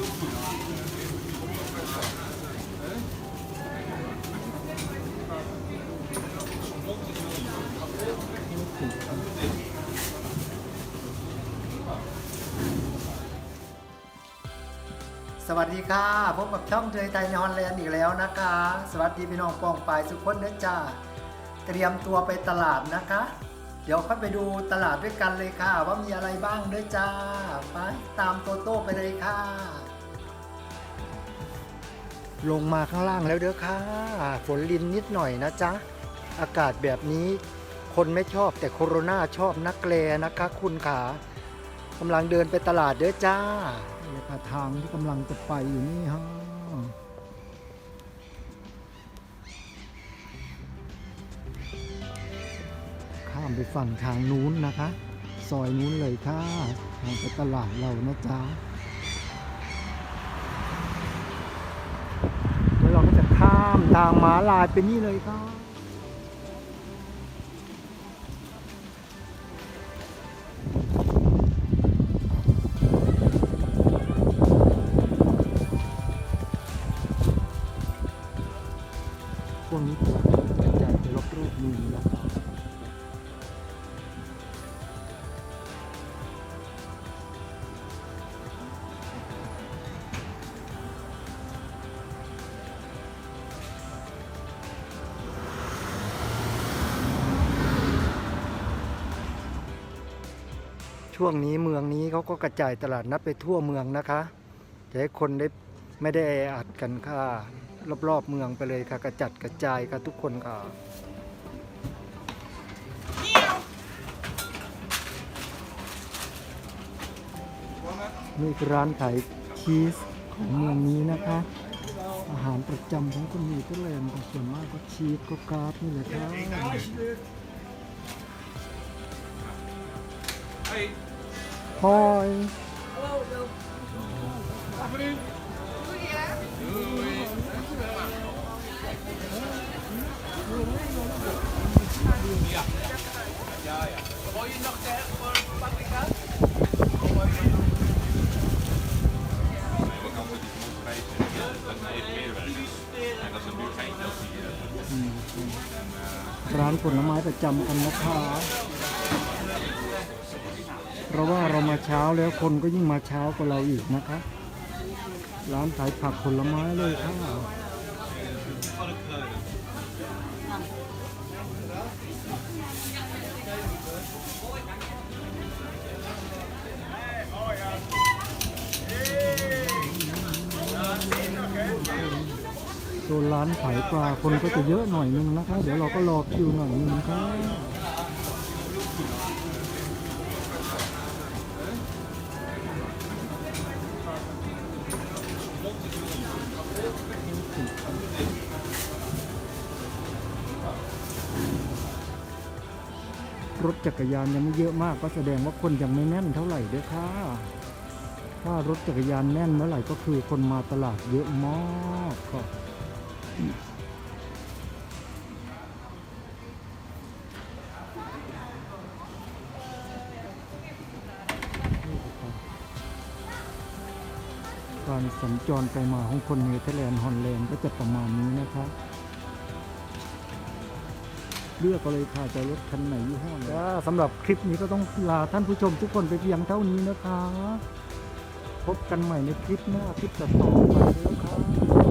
สวัสดีค่ะพบกับช่องเทยไทยในฮอลแลนด์อีกแล้วนะคะ สวัสดีพี่น้องปองปายสุขคนเด้อจ้าเตรียมตัวไปตลาดนะคะ เดี๋ยวค่อยไปดูตลาดด้วยกันเลยค่ะ ว่ามีอะไรบ้างเด้อจ้าไปตามโตโต้ไปเลยค่ะ ลงมาข้างล่างแล้วเด้อค่ะ ฝนลินนิดหน่อยนะจ๊ะ อากาศแบบนี้คนไม่ชอบแต่โคโรนาชอบนักแลนะคะ คุณขากำลังเดินไปตลาดเด้อจ้านี่ค่ะทางที่กำลังจะไปอยู่นี่ฮะข้ามไปฝั่งทางนู้นนะคะ ซอยนู้นเลยค่ะ ทางไปตลาดเรานะจ๊ะแล้วเราก็จะข้าม ทางม้าลายเป็นนี่เลยครับ ช่วงนี้เมืองนี้เขาก็กระจายตลาดนัดไปทั่วเมืองนะคะจะให้คนได้ไม่ได้แออัดกันค่ะรอบๆเมืองไปเลยค่ะ กระจัดกระจายค่ะทุกคนค่ะนี่คือร้านขายชีสของเมืองนี้นะคะ อาหารประจำของคนมีก็เลยมันส่วนมากก็ชีสก็กราฟนี่แหละครับ Hey, พอย wil je nog de voor paprika? Wat kan met die gemoedsprijs dat is een even medewerker. En dat is een buurt geen dat die. eh, ร้านผลไม้ประจำกันนะคะ เพราะว่าเรามาเช้าแล้วคนก็ยิ่งมาเช้ากว่าเราอีกนะคะ ร้านขายผักผลไม้เลยค่ะส่วนร้านขายปลาคนก็จะเยอะหน่อยนึงนะคะ เดี๋ยวเราก็รอคิวหน่อยนึงครับ รถจักรยานยังไม่เยอะมากก็แสดงว่าคนยังไม่แน่นเท่าไหร่เด้อค่ะถ้ารถจักรยานแน่นเมื่อไหร่ก็คือคนมาตลาดเยอะมากครับการสัญจรไปมาของคนเนเธอร์แลนด์ฮอลแลนด์ก็จะประมาณนี้นะครับ เลือกก็เลยค่ะจะรถคันไหนยี่ห้อไหนสำหรับคลิปนี้ก็ต้องลาท่านผู้ชมทุกคนไปเพียงเท่านี้นะคะ พบกันใหม่ในคลิปหน้าคลิปต่อๆไปแล้วครับ